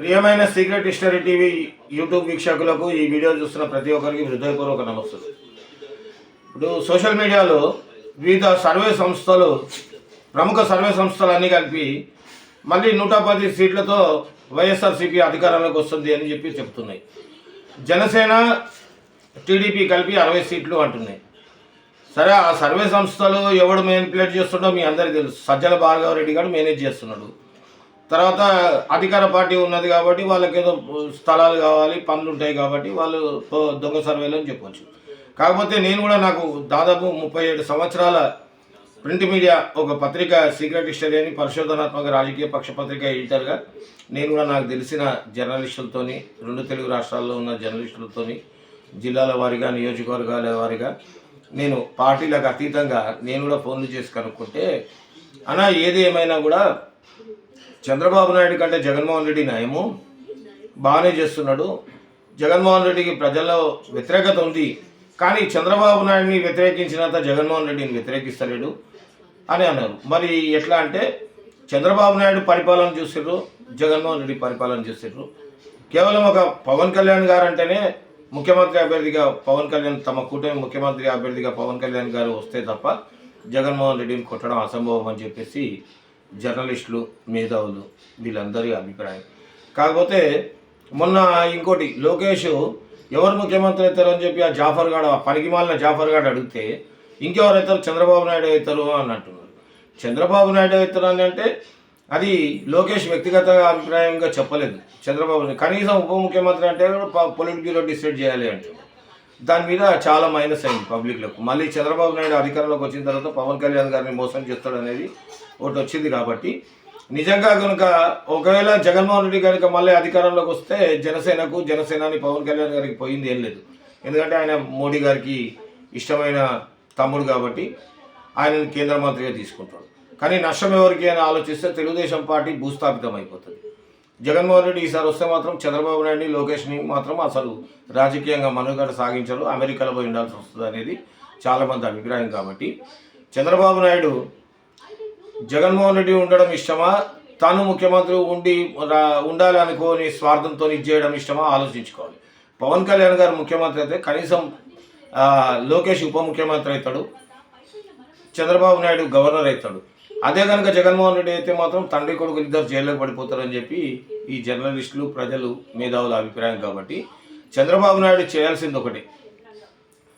ప్రియమైన secret history TV YouTube వీక్షకులకు ఈ వీడియో చూస్తున్న ప్రతి ఒక్కరికి హృదయపూర్వక నమస్తులు ఇప్పుడు సోషల్ మీడియాలో వివిధ సర్వే సంస్థలు ప్రముఖ సర్వే సంస్థలు అన్నీ కలిపి మళ్ళీ నూట పది సీట్లతో వైఎస్ఆర్సీపీ అధికారంలోకి వస్తుంది అని చెప్పి చెప్తున్నాయి. జనసేన టీడీపీ కలిపి అరవై సీట్లు అంటున్నాయి. సరే ఆ సర్వే సంస్థలు ఎవడు మేనిపులేట్ చేస్తుండో మీ అందరికీ తెలుసు. సజ్జల భార్గవ రెడ్డి గారు మేనేజ్ చేస్తున్నాడు. తర్వాత అధికార పార్టీ ఉన్నది కాబట్టి వాళ్ళకి ఏదో స్థలాలు కావాలి పనులు ఉంటాయి కాబట్టి వాళ్ళు దొంగ సర్వేలు అని చెప్పవచ్చు కాకపోతే నేను కూడా నాకు దాదాపు ముప్పై ఏడు సంవత్సరాల ప్రింట్ మీడియా ఒక పత్రిక సీక్రెట్ హిస్టరీ అని పరిశోధనాత్మక రాజకీయ పక్ష పత్రిక ఎడిటర్గా నేను కూడా నాకు తెలిసిన జర్నలిస్టులతోని రెండు తెలుగు రాష్ట్రాల్లో ఉన్న జర్నలిస్టులతోని జిల్లాల వారీగా నియోజకవర్గాల వారీగా నేను పార్టీలకు అతీతంగా నేను కూడా ఫోన్లు చేసి కనుక్కుంటే అన్నా ఏది ఏమైనా కూడా చంద్రబాబు నాయుడు కంటే జగన్మోహన్ రెడ్డి నయము బాగానే చేస్తున్నాడు. జగన్మోహన్ రెడ్డికి ప్రజల్లో వ్యతిరేకత ఉంది. కానీ చంద్రబాబు నాయుడిని వ్యతిరేకించినంత జగన్మోహన్ రెడ్డిని వ్యతిరేకిస్తలేడు అని అన్నారు. మరి ఎట్లా అంటే చంద్రబాబు నాయుడు పరిపాలన చూసిర్రు జగన్మోహన్ రెడ్డి పరిపాలన చూసిర్రు. కేవలం ఒక పవన్ కళ్యాణ్ గారు అంటేనే ముఖ్యమంత్రి అభ్యర్థిగా పవన్ కళ్యాణ్ తమ కూటమి ముఖ్యమంత్రి అభ్యర్థిగా పవన్ కళ్యాణ్ గారు వస్తే తప్ప జగన్మోహన్ రెడ్డిని కొట్టడం అసంభవం అని చెప్పేసి జర్నలిస్టులు మేధావులు వీళ్ళందరి అభిప్రాయం. కాకపోతే మొన్న ఇంకోటి లోకేష్ ఎవరు ముఖ్యమంత్రి అవుతారు అని చెప్పి ఆ జాఫర్ గాడు ఆ పనికిమాలిన జాఫర్ గాడు అడిగితే ఇంకెవరు అవుతారు? చంద్రబాబు నాయుడు అవుతారు అని అంటున్నారు. చంద్రబాబు నాయుడు అవుతారు అని అంటే అది లోకేష్ వ్యక్తిగత అభిప్రాయంగా చెప్పలేదు. చంద్రబాబు కనీసం ఉప ముఖ్యమంత్రి అంటే పొలిట్ బ్యూరో డిసైడ్ చేయాలి అంటున్నారు. దాని మీద చాలా మైనస్ అయింది పబ్లిక్లకు. మళ్ళీ చంద్రబాబు నాయుడు అధికారంలోకి వచ్చిన తర్వాత పవన్ కళ్యాణ్ గారిని మోసం చేస్తాడు అనేది ఒకటి వచ్చింది కాబట్టి నిజంగా కనుక ఒకవేళ జగన్మోహన్ రెడ్డి కనుక మళ్ళీ అధికారంలోకి వస్తే జనసేనకు జనసేనాని పవన్ కళ్యాణ్ గారికి పోయింది ఏం లేదు. ఎందుకంటే ఆయన మోడీ గారికి ఇష్టమైన తమ్ముడు కాబట్టి ఆయనను కేంద్ర మంత్రిగా తీసుకుంటాడు. కానీ నష్టం ఎవరికి అని ఆలోచిస్తే తెలుగుదేశం పార్టీ భూస్థాపితం అయిపోతుంది జగన్మోహన్ రెడ్డి ఈసారి వస్తే మాత్రం చంద్రబాబు నాయుడు లోకేష్ని మాత్రం అసలు రాజకీయంగా మనుగడ సాగించరు. అమెరికాలో పోయి ఉండాల్సి వస్తుంది అనేది చాలామంది అభిప్రాయం కాబట్టి. చంద్రబాబు నాయుడు జగన్మోహన్ రెడ్డి ఉండడం ఇష్టమా? తాను ముఖ్యమంత్రి ఉండి రా- స్వార్థంతో ఇది చేయడం ఇష్టమా? ఆలోచించుకోవాలి. పవన్ కళ్యాణ్ గారు ముఖ్యమంత్రి అయితే కనీసం లోకేష్ ఉప ముఖ్యమంత్రి అవుతాడు. చంద్రబాబు నాయుడు గవర్నర్ అవుతాడు. అదే కనుక జగన్మోహన్ రెడ్డి అయితే మాత్రం తండ్రి కొడుకు ఇద్దరు జైల్లోకి పడిపోతారని చెప్పి ఈ జర్నలిస్టులు ప్రజలు మేధావుల అభిప్రాయం కాబట్టి చంద్రబాబు నాయుడు చేయాల్సింది ఒకటి.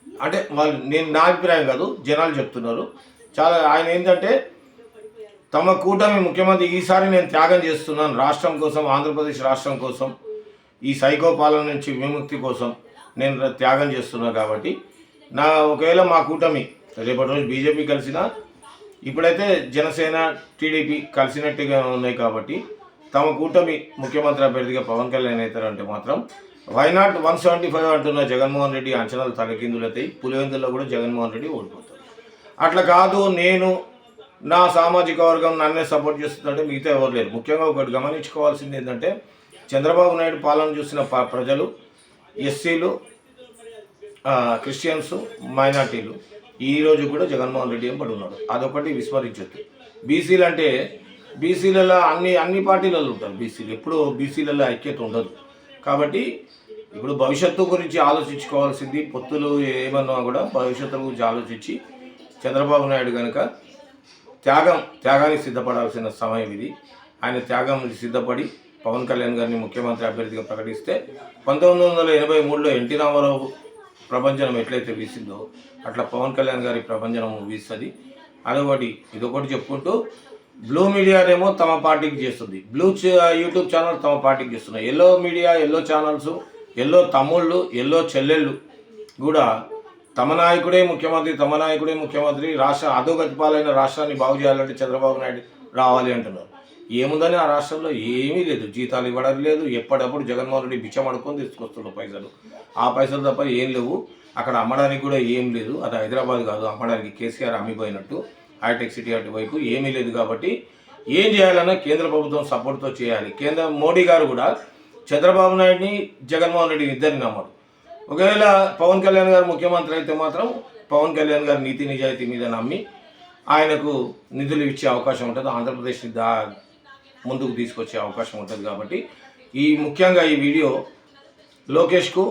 అంటే వాళ్ళు నేను నా అభిప్రాయం కాదు జనాలు చెప్తున్నారు. చాలా ఆయన ఏంటంటే తమ కూటమి ముఖ్యమంత్రి ఈసారి నేను త్యాగం చేస్తున్నాను రాష్ట్రం కోసం ఆంధ్రప్రదేశ్ రాష్ట్రం కోసం ఈ సైకో పాలన నుంచి విముక్తి కోసం నేను త్యాగం చేస్తున్నాను కాబట్టి నా ఒకవేళ మా కూటమి రేపటి రోజు బీజేపీ కలిసినా ఇప్పుడైతే జనసేన టీడీపీ కలిసినట్టుగా ఉన్నాయి కాబట్టి తమ కూటమి ముఖ్యమంత్రి అభ్యర్థిగా పవన్ కళ్యాణ్ అవుతారంటే మాత్రం వైనాట్ వన్ సెవెంటీ ఫైవ్ అంటున్న జగన్మోహన్ రెడ్డి అంచనాలు తలకిందులైతాయి. పులివెందుల్లో కూడా జగన్మోహన్ రెడ్డి ఓడిపోతారు అట్లా కాదు నేను నా సామాజిక వర్గం నన్నే సపోర్ట్ చేస్తుందంటే మిగతా ఎవరు లేరు. ముఖ్యంగా ఒకటి గమనించుకోవాల్సింది ఏంటంటే చంద్రబాబు నాయుడు పాలన చూసిన ప- ప్రజలు ఎస్సీలు క్రిస్టియన్స్ మైనార్టీలు ఈ రోజు కూడా జగన్మోహన్ రెడ్డి పడి పడున్నాడు అదొకటి విస్మరించొద్దు. బీసీలు అంటే బీసీలలో అన్ని అన్ని పార్టీలలో ఉంటారు బీసీలు. ఎప్పుడూ బీసీలలో ఐక్యత ఉండదు. కాబట్టి ఇప్పుడు భవిష్యత్తు గురించి ఆలోచించుకోవాల్సింది పొత్తులు ఏమన్నా కూడా భవిష్యత్తు గురించి ఆలోచించి చంద్రబాబు నాయుడు కనుక త్యాగం త్యాగానికి సిద్ధపడాల్సిన సమయం ఇది. ఆయన త్యాగం సిద్ధపడి పవన్ కళ్యాణ్ గారిని ముఖ్యమంత్రి అభ్యర్థిగా ప్రకటిస్తే పంతొమ్మిది వందల ఎనభై మూడులో ఎన్టీ రామారావు ప్రభంజనం ఎట్లయితే వీసిందో అట్లా పవన్ కళ్యాణ్ గారి ప్రపంచం వీస్తుంది. అదొకటి ఇదొకటి చెప్పుకుంటూ బ్లూ మీడియానేమో తమ పార్టీకి చేస్తుంది. బ్లూ యూట్యూబ్ ఛానల్ తమ పార్టీకి చేస్తున్నాయి yellow media yellow channels yellow తమ్ముళ్ళు ఎల్లో చెల్లెళ్ళు కూడా తమ నాయకుడే ముఖ్యమంత్రి తమ నాయకుడే ముఖ్యమంత్రి రాష్ట్ర అధోగతి పాలైన రాష్ట్రాన్ని బాగు చేయాలంటే చంద్రబాబు నాయుడు రావాలి అంటున్నారు. ఏముందని ఆ రాష్ట్రంలో ఏమీ లేదు. జీతాలు ఇవ్వడం లేదు. ఎప్పటికప్పుడు జగన్మోహన్ రెడ్డి బిచ్చం అడుకొని తీసుకొస్తున్నాడు పైసలు. ఆ పైసలు తప్ప ఏం లేవు. అక్కడ అమ్మడానికి కూడా ఏం లేదు. అది హైదరాబాద్ కాదు. అమ్మడానికి కేసీఆర్ అమ్మిపోయినట్టు. హైటెక్ సిటీ అటువైపు ఏమీ లేదు కాబట్టి ఏం చేయాలన్నా కేంద్ర ప్రభుత్వం సపోర్ట్తో చేయాలి. కేంద్ర మోడీ గారు కూడా చంద్రబాబు నాయుడిని జగన్మోహన్ రెడ్డిని ఇద్దరిని నమ్మరు. ఒకవేళ పవన్ కళ్యాణ్ గారు ముఖ్యమంత్రి అయితే మాత్రం పవన్ కళ్యాణ్ గారు నీతి నిజాయితీ మీద నమ్మి ఆయనకు నిధులు ఇచ్చే అవకాశం ఉంటుంది. ఆంధ్రప్రదేశ్ని దా ముందుకు తీసుకొచ్చే అవకాశం ఉంటుంది కాబట్టి ఈ ముఖ్యంగా ఈ వీడియో లోకేష్కు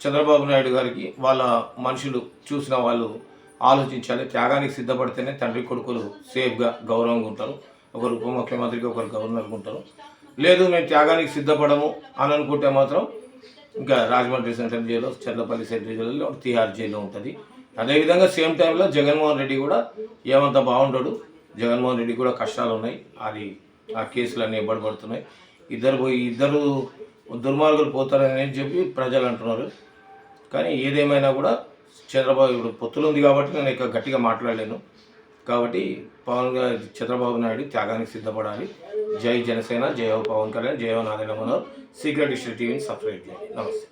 చంద్రబాబు నాయుడు గారికి వాళ్ళ మనుషులు చూసిన వాళ్ళు ఆలోచించాలి. త్యాగానికి సిద్ధపడితేనే తండ్రి కొడుకులు సేఫ్గా గౌరవంగా ఉంటారు. ఒకరు ఉప ముఖ్యమంత్రికి ఒకరు గవర్నర్గా ఉంటారు. లేదు మేము త్యాగానికి సిద్ధపడము అని అనుకుంటే మాత్రం ఇంకా Rajahmundry central jail Cherlapalli central జైల్లో తిహార్ జైల్లో ఉంటుంది. అదేవిధంగా సేమ్ టైంలో జగన్మోహన్ రెడ్డి కూడా ఏమంత బాగుండడు. జగన్మోహన్ రెడ్డి కూడా కష్టాలు ఉన్నాయి అది ఆ కేసులన్నీ ఇవ్వబడుతున్నాయి ఇద్దరు పోయి ఇద్దరు దుర్మార్గులు పోతారని చెప్పి ప్రజలు అంటున్నారు. కానీ ఏదేమైనా కూడా చంద్రబాబు ఇప్పుడు పొత్తులు ఉంది కాబట్టి నేను ఇక గట్టిగా మాట్లాడలేను. కాబట్టి పవన్ చంద్రబాబు నాయుడు త్యాగానికి సిద్ధపడాలి. జై జనసేన జయ పవన్ కళ్యాణ్ జయ హో నారాయణ మనోహర్. సీక్రెట్ హిస్టరీ టీవీని సబ్స్క్రైబ్ చేయండి. నమస్తే.